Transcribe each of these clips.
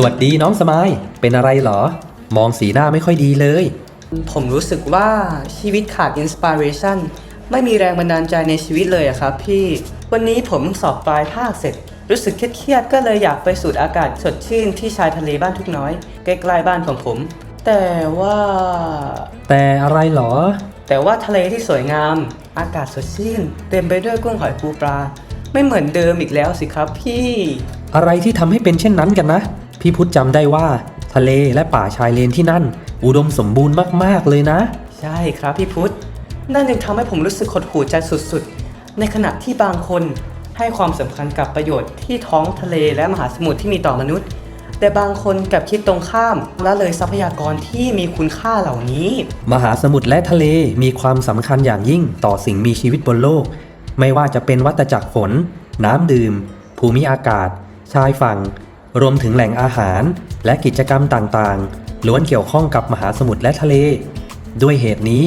สวัสดีน้องสมาย เป็นอะไรเหรอ มองสีหน้าไม่ค่อยดีเลย ผมรู้สึกว่าชีวิตขาดอินสปิเรชันไม่มีแรงบันดาลใจในชีวิตเลยอะครับพี่ วันนี้ผมสอบปลายภาคเสร็จ รู้สึกเครียดๆก็เลยอยากไปสูดอากาศสดชื่นที่ชายทะเลบ้านทุกน้อย ใกล้ๆบ้านของผม แต่ว่า แต่อะไรเหรอ แต่ว่าทะเลที่สวยงาม อากาศสดชื่น เต็มไปด้วยกุ้งหอยปูปลา ไม่เหมือนเดิมอีกแล้วสิครับพี่ อะไรที่ทำให้เป็นเช่นนั้นกันนะ พี่พุทธจำได้ว่า ทะเลและป่าชายเลนที่นั่น อุดมสมบูรณ์มากๆเลยนะ ใช่ครับพี่พุทธนั่นจึงทำให้ผมรู้สึกหดหู่ใจสุดๆ ในขณะที่บางคนให้ความสำคัญกับประโยชน์ที่ท้องทะเลและมหาสมุทรที่มีต่อมนุษย์ แต่บางคนกลับคิดตรงข้ามละเลยทรัพยากรที่มีคุณค่าเหล่านี้ มหาสมุทรและทะเลมีความสำคัญอย่างยิ่งต่อสิ่งมีชีวิตบนโลก ไม่ว่าจะเป็นวัฏจักรฝน น้ำดื่ม ภูมิอากาศ ชายฝั่ง รวมถึงแหล่งอาหารและกิจกรรมต่างๆ ล้วนเกี่ยวข้องกับมหาสมุทรและทะเล ด้วยเหตุนี้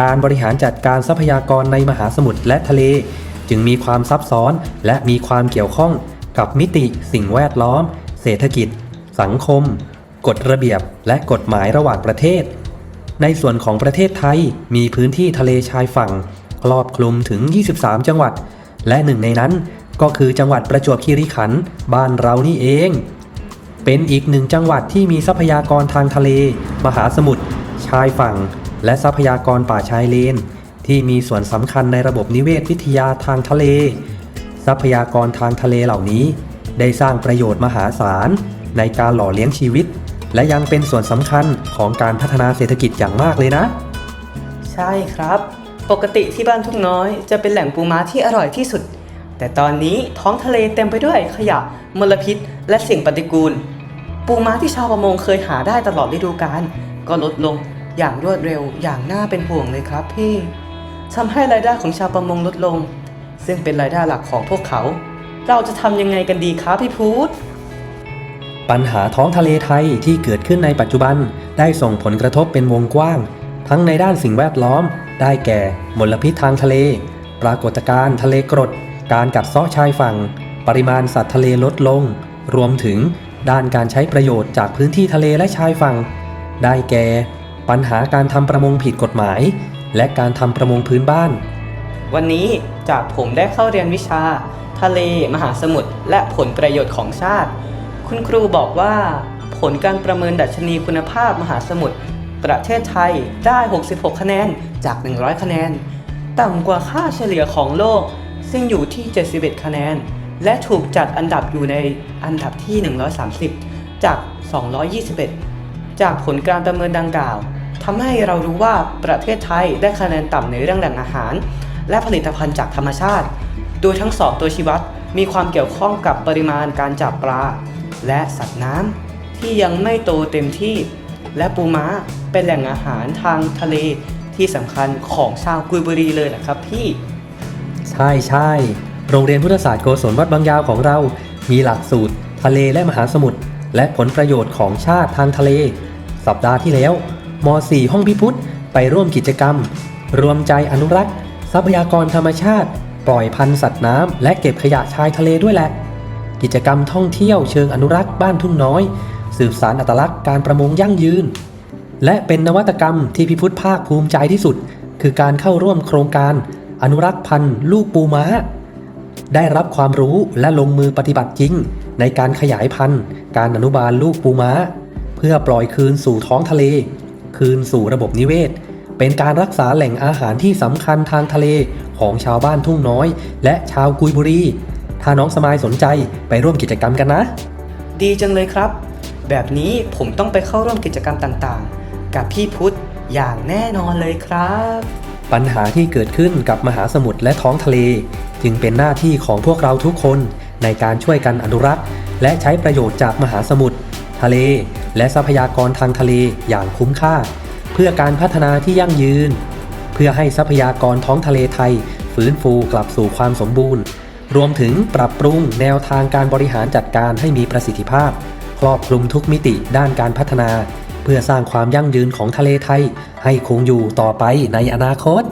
การบริหารจัดการทรัพยากรในมหาสมุทรและทะเล จึงมีความซับซ้อนและมีความเกี่ยวข้องกับมิติสิ่งแวดล้อม เศรษฐกิจ สังคม กฎระเบียบ และกฎหมายระหว่างประเทศ ในส่วนของประเทศไทยมีพื้นที่ทะเลชายฝั่ง ครอบคลุมถึง 23 จังหวัด และหนึ่งในนั้น ก็คือจังหวัดประจวบคีรีขันธ์บ้านเรานี่เอง เป็นอีกหนึ่งจังหวัดที่มีทรัพยากรทางทะเล มหาสมุทร ชายฝั่ง และทรัพยากรป่าชายเลน ที่มีส่วนสำคัญในระบบนิเวศวิทยาทางทะเล ทรัพยากรทางทะเลเหล่านี้ ได้สร้างประโยชน์มหาศาล ในการหล่อเลี้ยงชีวิต และยังเป็นส่วนสำคัญของการพัฒนาเศรษฐกิจอย่างมากเลยนะ ใช่ครับ ปกติที่บ้านทุ่งน้อย จะเป็นแหล่งปูม้าที่อร่อยที่สุด แต่ตอนนี้ท้องทะเลเต็มไปด้วยขยะมลพิษ และสิ่งปฏิกูล ปูม้าที่ชาวประมงเคยหาได้ตลอดฤดูกาลก็ลดลงอย่างรวดเร็วอย่างน่าเป็นห่วงเลยครับพี่ทำให้รายได้ของชาวประมงลดลง ซึ่งเป็นรายได้หลักของพวกเขา เราจะทำยังไงกันดีครับพี่พูดปัญหาท้องทะเลไทยที่เกิดขึ้นในปัจจุบัน ได้ส่งผลกระทบเป็นวงกว้าง ทั้งในด้านสิ่งแวดล้อม ได้แก่มลพิษทางทะเล ปรากฏการณ์ทะเลกรด การกัดเซาะชายฝั่ง ปริมาณสัตว์ทะเลลดลง รวมถึงด้านการใช้ประโยชน์จากพื้นที่ทะเลและชายฝั่ง ได้แก่ ปัญหาการทำประมงผิดกฎหมาย และการทำประมงพื้นบ้าน วันนี้จากผมได้เข้าเรียนวิชา ทะเล มหาสมุทรและผลประโยชน์ของชาติ คุณครูบอกว่า ผลการประเมินดัชนีคุณภาพมหาสมุทรประเทศไทยได้ 66 คะแนนจาก 100 คะแนน ต่ำกว่าค่าเฉลี่ยของโลก ซึ่งอยู่ที่ 71 คะแนน และถูกจัดอันดับอยู่ในอันดับที่ 130 จาก 221 จากผลการประเมินดังกล่าวทำให้เรารู้ว่าประเทศไทยได้คะแนนต่ำในเรื่องแหล่งอาหาร และผลิตภัณฑ์จากธรรมชาติ โดยทั้งสองตัวชี้วัดมีความเกี่ยวข้องกับปริมาณการจับปลา และสัตว์น้ำที่ยังไม่โตเต็มที่ และปูม้าเป็นแหล่งอาหารทางทะเลที่สำคัญของชาวกุยบุรีเลยนะครับพี่ ใช่ใช่โรงเรียนพุทธศาสตร์โกศลวัดบางยาวของเรา มีหลักสูตร ทะเลและมหาสมุทรและผลประโยชน์ของชาติทางทะเล สัปดาห์ที่แล้วม .4 ห้องพิพุทธไปร่วมกิจกรรม รวมใจอนุรักษ์ ทรัพยากรธรรมชาติ ปล่อยพันธุ์สัตว์น้ำและเก็บขยะชายทะเลด้วยแหละ กิจกรรมท่องเที่ยวเชิงอนุรักษ์บ้านทุ่งน้อย สืบสารอัตลักษณ์การประมงยั่งยืน และเป็นนวัตกรรมที่พิพุทธภาคภูมิใจที่สุด คือการเข้าร่วมโครงการ อนุรักษ์พันธุ์ลูกปูม้า ได้รับความรู้และลงมือปฏิบัติจริง ในการขยายพันธุ์ การอนุบาลลูกปูม้า เพื่อปล่อยคืนสู่ท้องทะเล คืนสู่ระบบนิเวศ เป็นการรักษาแหล่งอาหารที่สำคัญทางทะเลของชาวบ้านทุ่งน้อย และชาวกุยบุรี ถ้าน้องสมายสนใจไปร่วมกิจกรรมกันนะ ดีจังเลยครับ แบบนี้ผมต้องไปเข้าร่วมกิจกรรมต่างๆ กับพี่พุทธอย่างแน่นอนเลยครับ ปัญหาที่เกิดขึ้นกับมหาสมุทรและท้องทะเล จึงเป็นหน้าที่ของพวกเราทุกคนในการช่วยกันอนุรักษ์ และใช้ประโยชน์จากมหาสมุทรทะเล และทรัพยากรทางทะเลอย่างคุ้มค่า เพื่อการพัฒนาที่ยั่งยืน เพื่อให้ทรัพยากรท้องทะเลไทย ฟื้นฟูกลับสู่ความสมบูรณ์ รวมถึงปรับปรุงแนวทางการบริหารจัดการให้มีประสิทธิภาพ ครอบคลุมทุกมิติด้านการพัฒนา เพื่อสร้างความยั่งยืนของทะเลไทย ให้คงอยู่ต่อไปในอนาคต